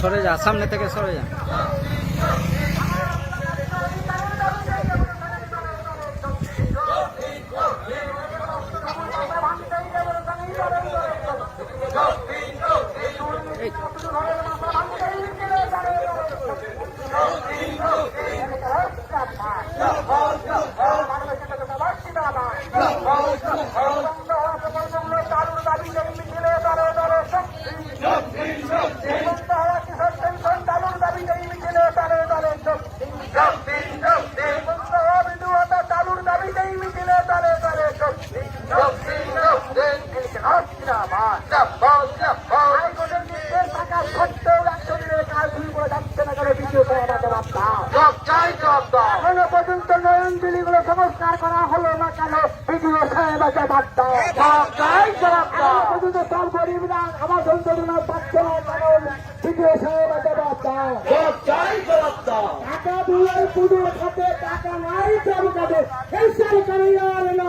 সরে যা সামনে থেকে সরে যা। এই, এখনও পর্যন্ত নয়নজুলিগুলো সংস্কার করা হলো না কেন ভিডিও সাহেবাকে বার্তা এখনও পর্যন্ত সব গরিবরা আমার যন্ত্রণা পাচ্ছে না কারণ ভিডিও সাহেবাকে বার্তা টাকা দিয়ে পুজো খাতে টাকা নাই সরকারে এই সরকারি না